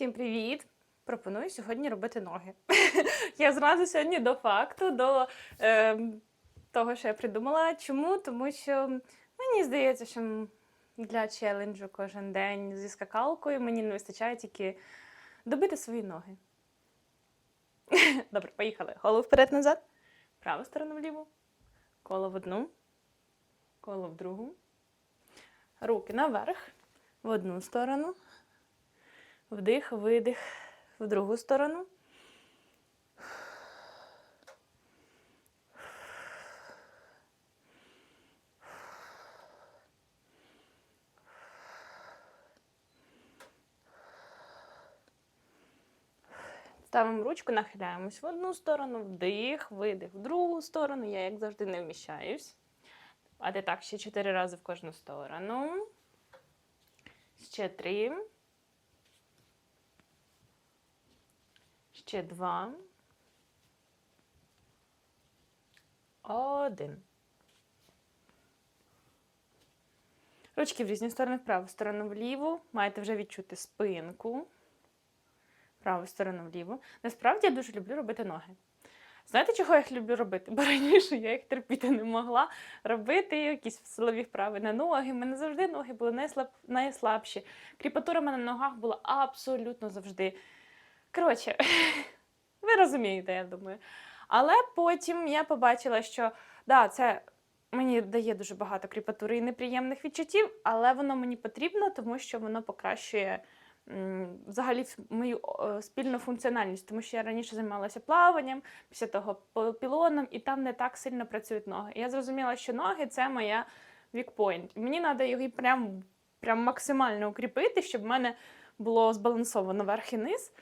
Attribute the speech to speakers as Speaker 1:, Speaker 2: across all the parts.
Speaker 1: Всім привіт! Пропоную сьогодні робити ноги. я зразу сьогодні до факту, до е, того, що я придумала. Чому? Тому що мені здається, що для челенджу кожен день зі скакалкою мені не вистачає тільки добити свої ноги. Добре, поїхали. Голову вперед-назад, праву сторону вліву, коло в одну, коло в другу, руки наверх, в одну сторону. Вдих, видих в другу сторону. Ставимо ручку, нахиляємось в одну сторону, вдих, видих в другу сторону. Я, як завжди, не вміщаюсь. А так ще чотири рази в кожну сторону. Ще три. Ще два. Один. Ручки в різні сторони, в праву сторону вліву. Маєте вже відчути спинку. Праву сторону вліву. Насправді я дуже люблю робити ноги. Знаєте, чого я їх люблю робити? Бо раніше я їх терпіти не могла робити якісь силові вправи на ноги. У мене завжди ноги були найслаб... найслабші. Кріпатура в мене на ногах була абсолютно завжди. Коротше, ви розумієте, я думаю. Але потім я побачила, що да, це мені дає дуже багато кріпатури і неприємних відчуттів, але воно мені потрібно, тому що воно покращує взагалі мою спільну функціональність, тому що я раніше займалася плаванням, після того пілоном, і там не так сильно працюють ноги. Я зрозуміла, що ноги це моя вікпоінт. Мені треба її прям, прям максимально укріпити, щоб в мене було збалансовано верх і низ.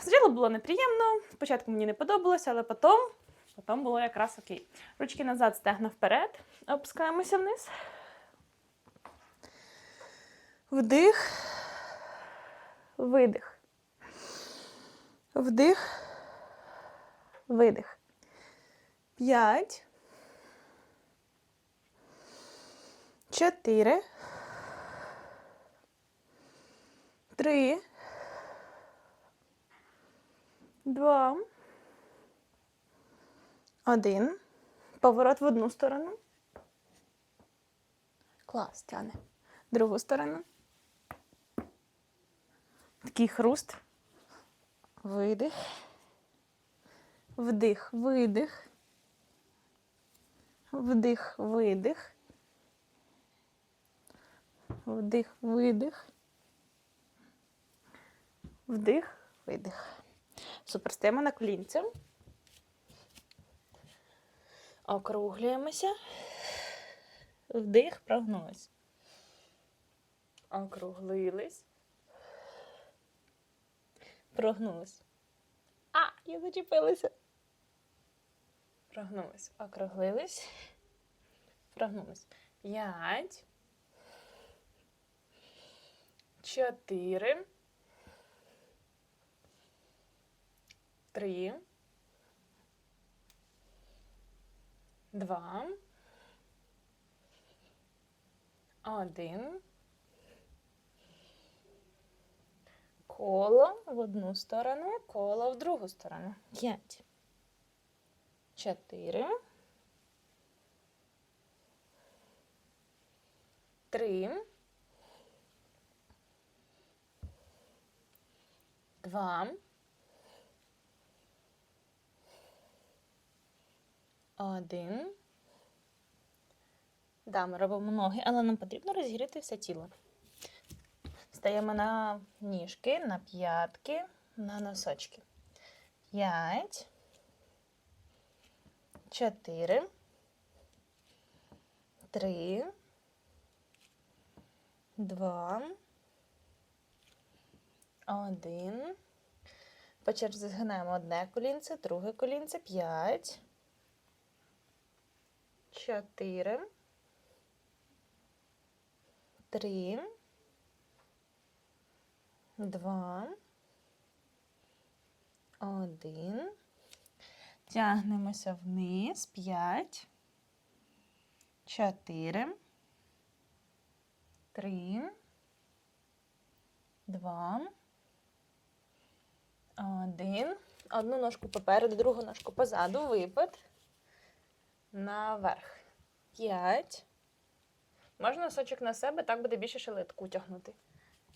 Speaker 1: Спочатку було неприємно, спочатку мені не подобалося, але потім, потім було якраз окей. Ручки назад, стегна вперед, опускаємося вниз. Вдих, видих. Вдих, видих. П'ять. Чотири. Три. Два. Один. Поворот в одну сторону. Клас, тяне. Другу сторону. Такий хруст. Видих. Вдих, видих. Вдих, видих. Вдих, видих. Вдих, видих. Супер, стаємо на колінця. Округлюємося. Вдих, прогнулись. Округлились. Прогнулись. А, я зачепилася. Прогнулись. Округлились. Прогнулись. П'ять. Чотири. Три. Два. Один. Коло в одну сторону, коло в другу сторону. П'ять. Чотири. Три. Два. Один. Да, ми робимо ноги, але нам потрібно розігріти все тіло. Стаємо на ніжки, на п'ятки, на носочки. П'ять. Чотири. Три. Два. Один. По черзі згинаємо одне колінце, друге колінце. П'ять. Чотири. Три. Два. Один. Тягнемося вниз. П'ять. Чотири. Три. Два.
Speaker 2: Один. Одну ножку попереду, другу ножку позаду. Випад. Наверх. П'ять. Можна носочок на себе, так буде більше шелитку тягнути.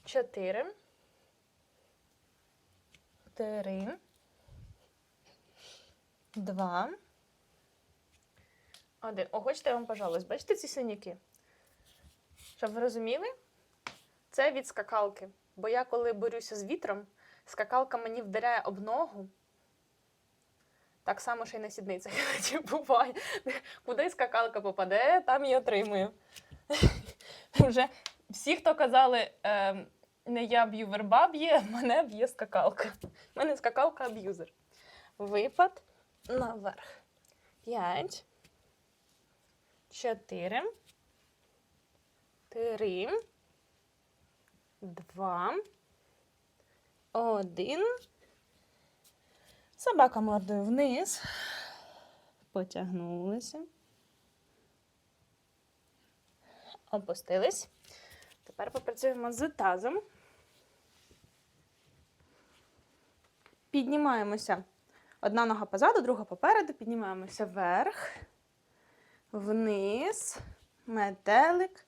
Speaker 2: Чотири. Три. Два. Один. О, хочете, я вам пожалуйста. Бачите ці синяки? Щоб ви розуміли, це від скакалки. Бо я коли борюся з вітром, скакалка мені вдаряє об ногу. Так само, що й на сідницях буває. Куди скакалка попаде, там і отримую. Вже всі, хто казали, е, не я б'ю верба б'є, мене б'є скакалка. У мене скакалка аб'юзер. Випад наверх. П'ять. Чотири. Три. Два. Один. Собака мордою вниз. Потягнулися. Опустились. Тепер попрацюємо з тазом. Піднімаємося. Одна нога позаду, друга попереду. Піднімаємося вверх, вниз, метелик,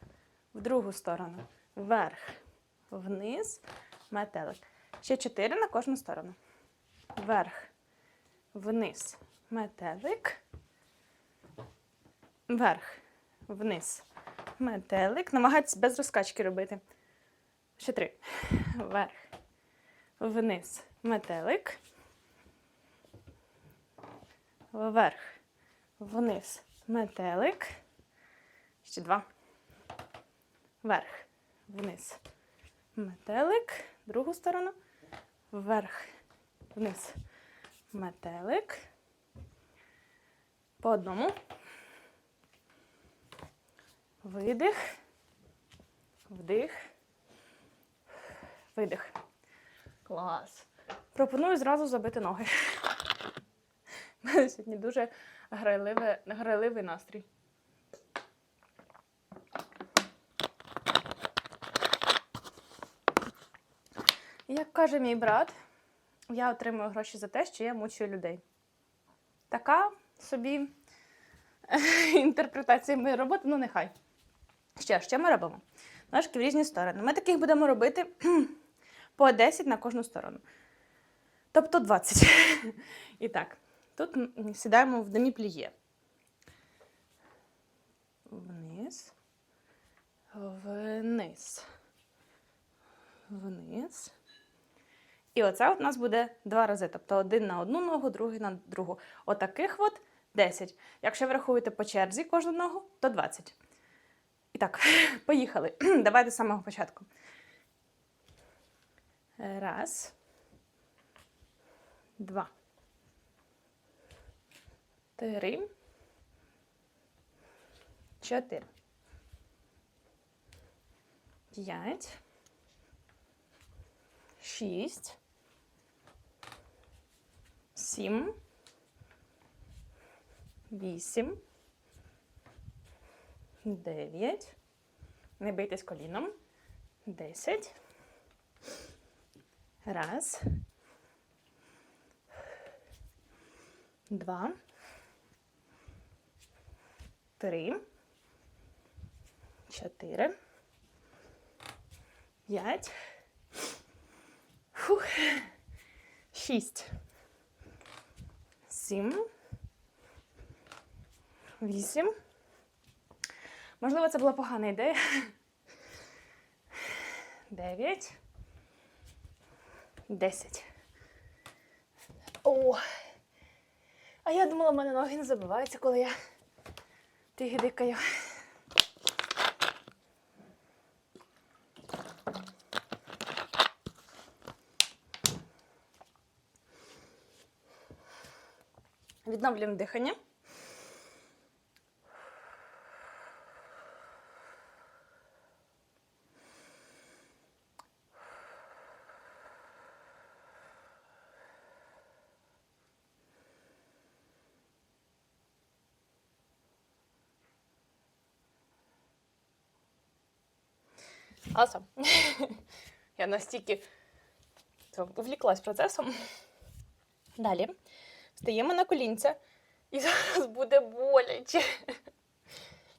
Speaker 2: в другу сторону. Вверх, вниз, метелик. Ще чотири на кожну сторону. Вверх, вниз, метелик. Вверх, вниз, метелик. Намагайтесь без розкачки робити. Ще три. Вверх, вниз, метелик. Вверх, вниз, метелик. Ще два. Вверх, вниз, метелик. Другу сторону. Вверх, вниз, метелик. По одному. Видих. Вдих. Видих. Клас. Пропоную зразу забити ноги. У мене сьогодні дуже грайливе, грайливий настрій. Як каже мій брат, я отримую гроші за те, що я мучую людей. Така собі інтерпретація моєї роботи, ну нехай. Ще, що ми робимо? Ножки в різні сторони. Ми таких будемо робити по 10 на кожну сторону. Тобто 20. І так, тут сідаємо в деміпліє. Вниз. Вниз. Вниз. І оце от у нас буде два рази. Тобто один на одну ногу, другий на другу. Отаких от 10. Якщо ви рахуєте по черзі кожну ногу, то 20. І так, поїхали. Давайте з самого початку. Раз. Два. Три. Чотири. П'ять. Шість. Сім. Вісім. Дев'ять. Не бийтесь коліном. Десять. Раз. Два. Три. Чотири. П'ять. Шість. Сім. Вісім. Можливо, це була погана ідея. Дев'ять. Десять. О. А я думала, в мене ноги не забиваються, коли я тигидикаю. Відновлюємо дихання. Awesome. Я настільки Все, увліклась процесом. Далі стаємо на колінця, і зараз буде боляче.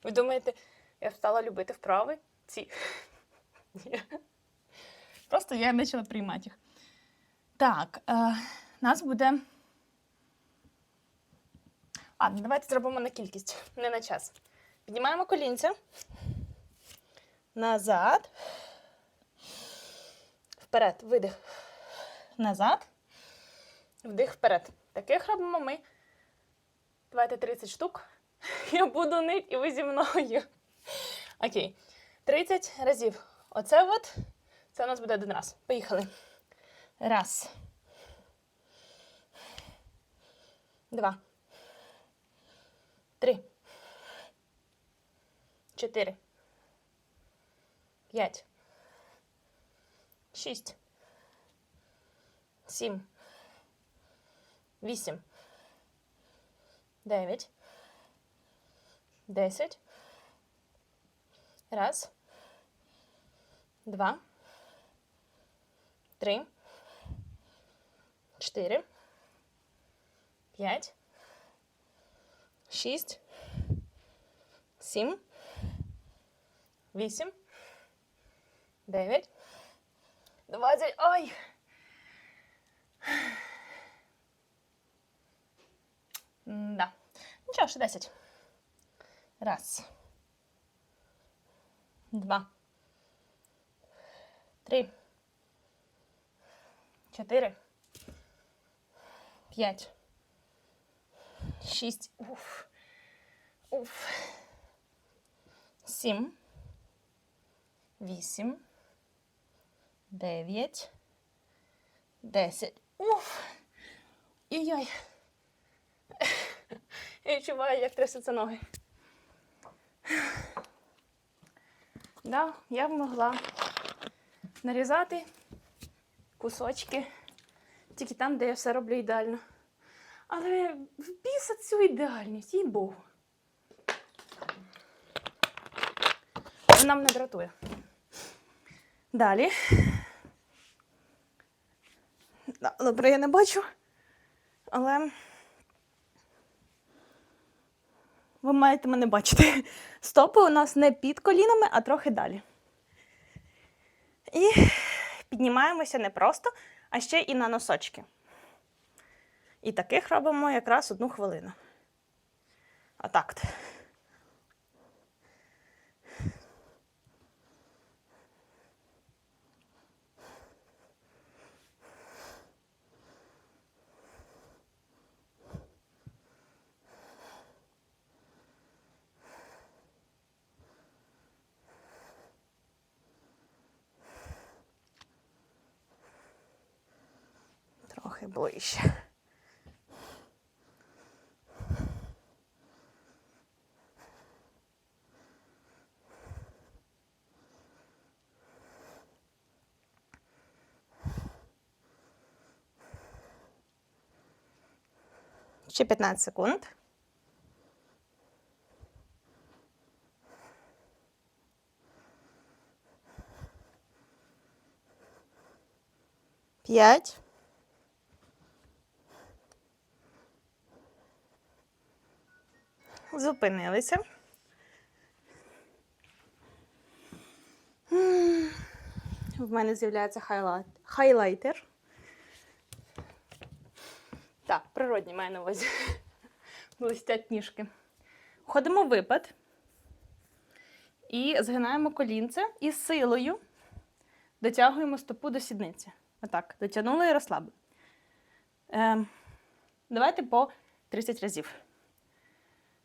Speaker 2: Ви думаєте, я стала любити вправи? Ці. Ні. Просто я почала приймати їх. Так, е, нас буде. А, ну давайте зробимо на кількість, не на час. Піднімаємо колінця. Назад. Вперед. Видих. Назад. Вдих вперед. Таких робимо ми. Давайте 30 штук. Я буду нить, і ви зі мною. Окей. 30 разів. Оце от. Це у нас буде один раз. Поїхали. Раз. Два. Три. Чотири. П'ять. Шість. Сім. Вісім. Дев'ять. Десять. Раз. Два. Три. Чотири. П'ять. Шість. Сім. Вісім. Дев'ять. Двадцять. Ой. Да. Нічого, ще десять. Раз. Два. Три. Чотири. П'ять. Шість. Уф. Уф. Сім. Вісім. Дев'ять. Десять. Уф. Ой-ой. Я відчуваю, як трясуться ноги. Да, я б могла нарізати кусочки тільки там, де я все роблю ідеально. Але в біса цю ідеальність, їй Богу. Вона мене дратує. Далі. Добре, я не бачу. Але ви маєте мене бачити. Стопи у нас не під колінами, а трохи далі. І піднімаємося не просто, а ще і на носочки. І таких робимо якраз одну хвилину. Отак. Трохи ближче. Ще 15 секунд. П'ять. Зупинилися. В мене з'являється хайлайт... хайлайтер. Так, природні маю на увазі. Блистять ніжки. Ходимо в випад. І згинаємо колінце і силою дотягуємо стопу до сідниці. Отак. Дотягнули і розслабили. Ем, давайте по 30 разів.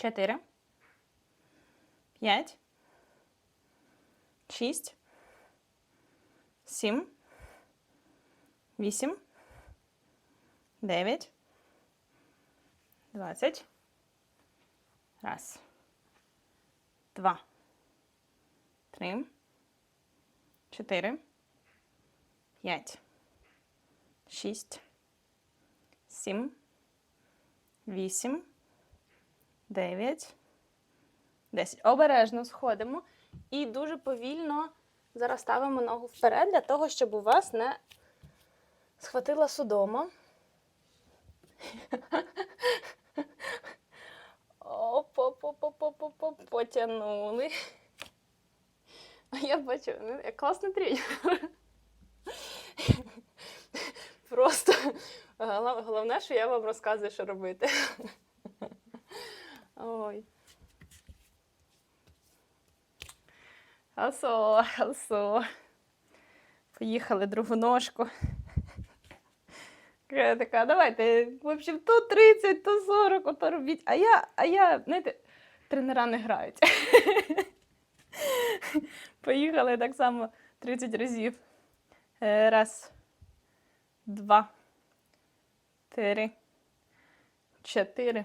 Speaker 2: Чотири. П'ять. Шість. Сім.
Speaker 1: вісім, дев'ять, двадцять. Раз, два, три, чотири, п'ять, шість, сім, вісім, дев'ять, десять. Обережно сходимо і дуже повільно зараз ставимо ногу вперед для того, щоб у вас не схватила судома. Оп-оп-оп-оп-оп-оп, потягнули. А я бачу, ну, як класний тренер. Просто головне, що я вам розказую, що робити. Ой. Алсо, алсо. Поїхали другу ножку. Я така, давайте, в общем, то 30, то 40, ото робіть. А я, а я, знаєте, тренера не грають. Поїхали так само 30 разів. Е, Раз, два, три, чотири,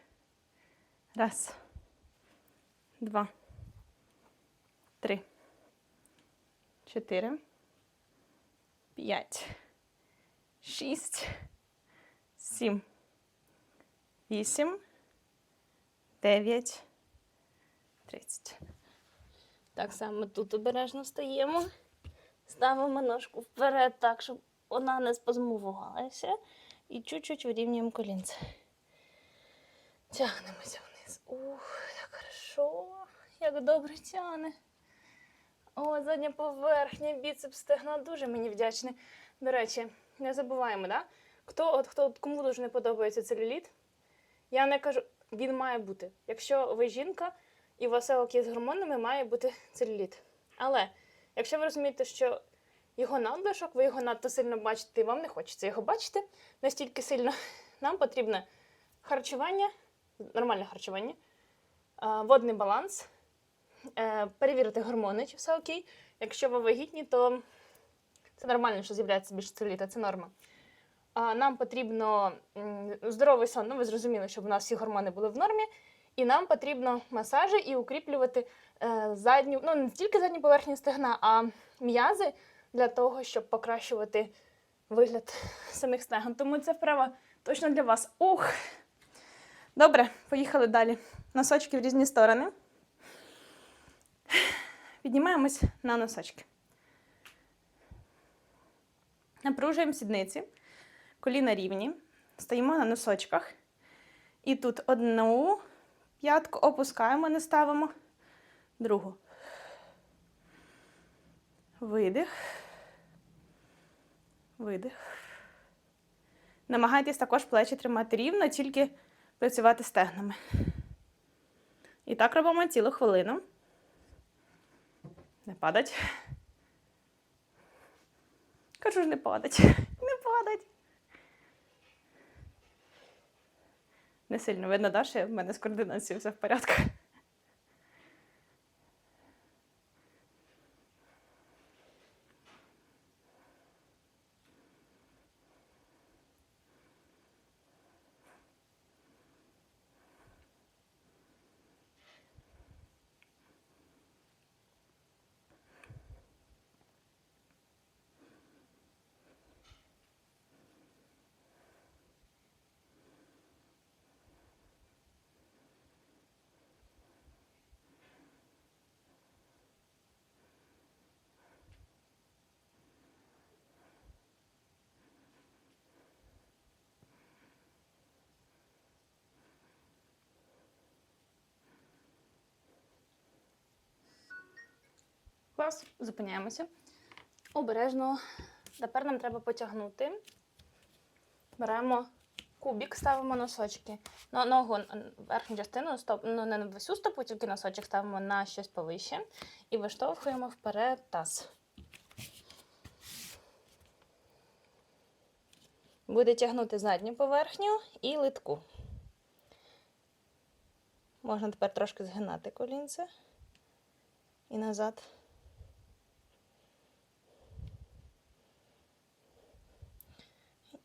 Speaker 1: Раз, два, три, чотири, п'ять, шість, сім, вісім, дев'ять, тридцять. Так само тут обережно стаємо. Ставимо ножку вперед так, щоб вона не спазмувалася. І чуть-чуть вирівнюємо колінце. Тягнемося вниз. Ух, так хорошо. Як добре тягне. О, задня поверхня, біцепс стегна дуже мені вдячний. До речі, не забуваємо, да? Хто, от, хто, кому дуже не подобається целюліт, я не кажу, він має бути. Якщо ви жінка і у вас все окей з гормонами, має бути целюліт. Але якщо ви розумієте, що його надлишок, ви його надто сильно бачите, і вам не хочеться його бачити настільки сильно, нам потрібне харчування, нормальне харчування, водний баланс, е, перевірити гормони, чи все окей. Якщо ви вагітні, то це нормально, що з'являється більше целюліта, це норма. Нам потрібно здоровий сон, ну ви зрозуміли, щоб у нас всі гормони були в нормі. І нам потрібно масажі і укріплювати е, задню, ну не тільки задню поверхню стегна, а м'язи для того, щоб покращувати вигляд самих стегон. Тому це вправа точно для вас. Ух! Добре, поїхали далі. Носочки в різні сторони. Піднімаємось на носочки. Напружуємо сідниці, коліна рівні, стоїмо на носочках. І тут одну п'ятку опускаємо, не ставимо, другу. Видих. Видих. Намагайтесь також плечі тримати рівно, тільки працювати стегнами. І так робимо цілу хвилину. Не падать. Кажу ж, не падать. Не падать. Не сильно видно, да, що в мене з координацією все в порядку. Клас, зупиняємося. Обережно
Speaker 2: Тепер нам треба потягнути. Беремо кубик, ставимо носочки. Ну, ногу, верхню частину, стоп, ну не на всю стопу, тільки носочок ставимо на щось повище і виштовхуємо вперед таз. Буде тягнути задню поверхню і литку. Можна тепер трошки згинати колінце і назад.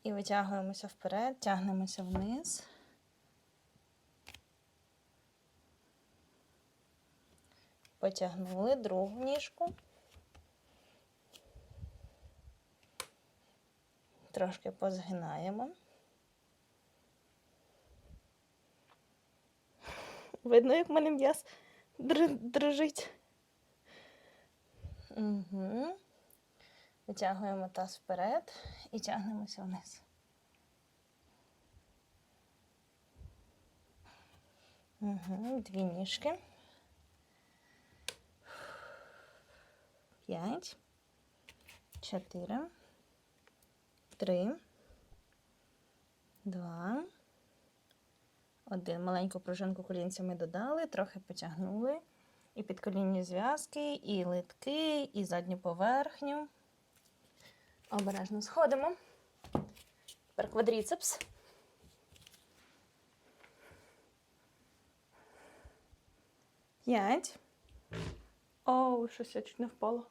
Speaker 2: І витягуємося вперед, тягнемося вниз. Потягнули другу ніжку. Трошки позгинаємо. Видно, як в мене м'яз др- дрижить. Угу. Витягуємо таз вперед і тягнемося вниз. Угу. Дві ніжки. П'ять. Чотири. Три. Два. Один. Маленьку пружинку колінцями додали, трохи потягнули. І підколінні зв'язки, і литки, і задню поверхню. Обережно сходимо. Тепер квадріцепс. П'ять.
Speaker 1: Оу, щось я чуть не впала. У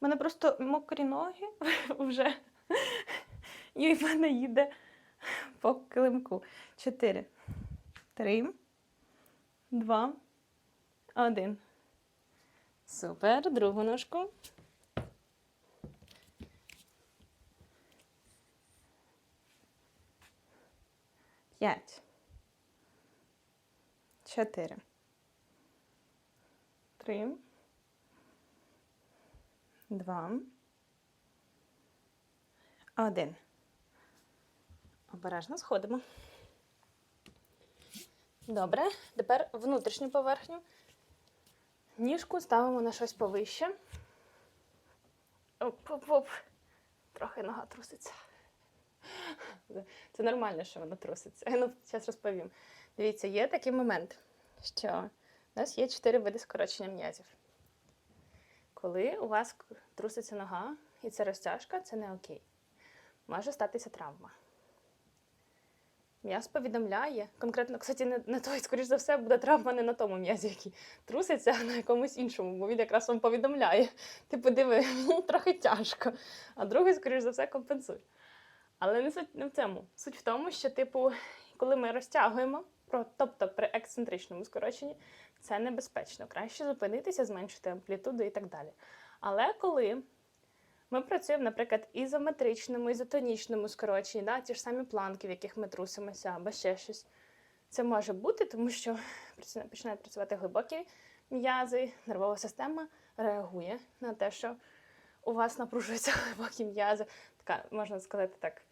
Speaker 1: мене просто мокрі ноги вже. І в мене їде по килимку. Чотири. Три. Два. Один.
Speaker 2: Супер. Другу ножку.
Speaker 1: П'ять. Чотири. Три. Два. Один.
Speaker 2: Обережно сходимо. Добре. Тепер внутрішню поверхню. Ніжку ставимо на щось повище. Оп-оп-оп. Трохи нога труситься. Це нормально, що вона труситься. Ну, зараз розповім. Дивіться, є такий момент, що у нас є чотири види скорочення м'язів. Коли у вас труситься нога і це розтяжка, це не окей. Може статися травма. М'яз повідомляє, конкретно, кстати, не, не той, скоріш за все, буде травма не на тому м'язі, який труситься, а на якомусь іншому, бо він якраз вам повідомляє. Типу, диви, мені трохи тяжко, а другий, скоріш за все, компенсує. Але не суть не в цьому. Суть в тому, що, типу, коли ми розтягуємо, тобто при ексцентричному скороченні, це небезпечно. Краще зупинитися, зменшити амплітуду і так далі. Але коли ми працюємо, наприклад, ізометричному, ізотонічному скороченні, да, ті ж самі планки, в яких ми трусимося, або ще щось. Це може бути, тому що починають працювати глибокі м'язи, нервова система реагує на те, що у вас напружуються глибокі м'язи. Така, можна сказати так,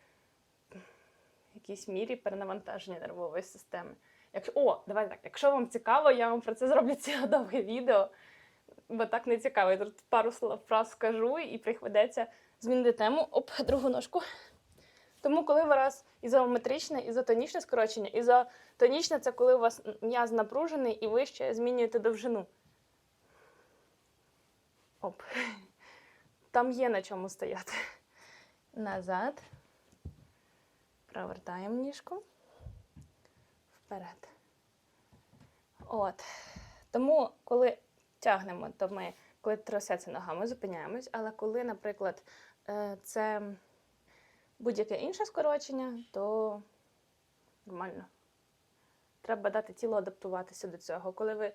Speaker 2: в якійсь мірі перенавантаження нервової системи. Якщо, о, давайте так, якщо вам цікаво, я вам про це зроблю ціле довге відео бо так не цікаво. Я тут пару слов фраз скажу і приходиться змінити тему. Оп, другу ножку. Тому, коли у вас ізометричне, ізотонічне скорочення, ізотонічне це коли у вас м'яз напружений і ви ще змінюєте довжину. Оп. Там є на чому стояти. Назад. Провертаємо ніжку. Вперед. От. Тому, коли тягнемо, то ми, коли трясеться нога, ми зупиняємось. Але коли, наприклад, е, це будь-яке інше скорочення, то нормально. Треба дати тілу адаптуватися до цього. Коли ви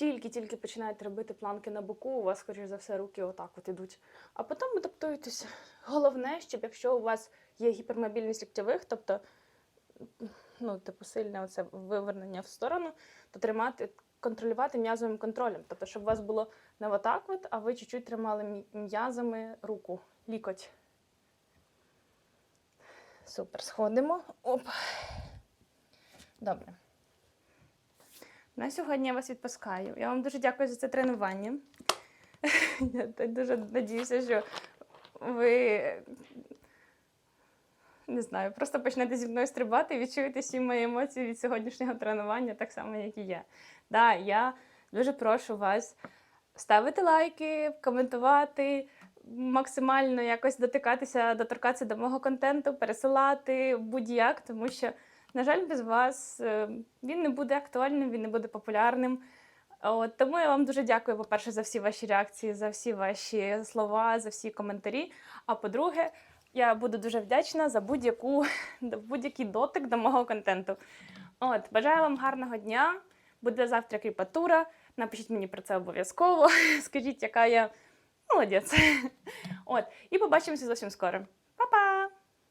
Speaker 2: тільки-тільки починаєте робити планки на боку, у вас, скоріш за все, руки отак от ідуть. А потім адаптуєтеся. Головне, щоб якщо у вас є гіпермобільність ліктьових, тобто ну, типу, сильне оце вивернення в сторону, то тримати, контролювати м'язовим контролем. Тобто, щоб у вас було не отак, от, а ви чуть-чуть тримали м'язами руку, лікоть. Супер, сходимо. Оп. Добре.
Speaker 1: На сьогодні я вас відпускаю. Я вам дуже дякую за це тренування. Я дуже надіюся, що ви не знаю, просто почнете зі мною стрибати і відчуєте всі мої емоції від сьогоднішнього тренування, так само, як і я. Да, я дуже прошу вас ставити лайки, коментувати, максимально якось дотикатися, доторкатися до мого контенту, пересилати будь-як, тому що, на жаль, без вас е, він не буде актуальним, він не буде популярним. От, тому я вам дуже дякую, по-перше, за всі ваші реакції, за всі ваші слова, за всі коментарі. А по-друге, я буду дуже вдячна за будь-яку будь-який дотик до мого контенту. От, бажаю вам гарного дня. Буде завтра кріпатура. Напишіть мені про це обов'язково. Скажіть, яка я молодець. От, і побачимося зовсім скоро. Па-па!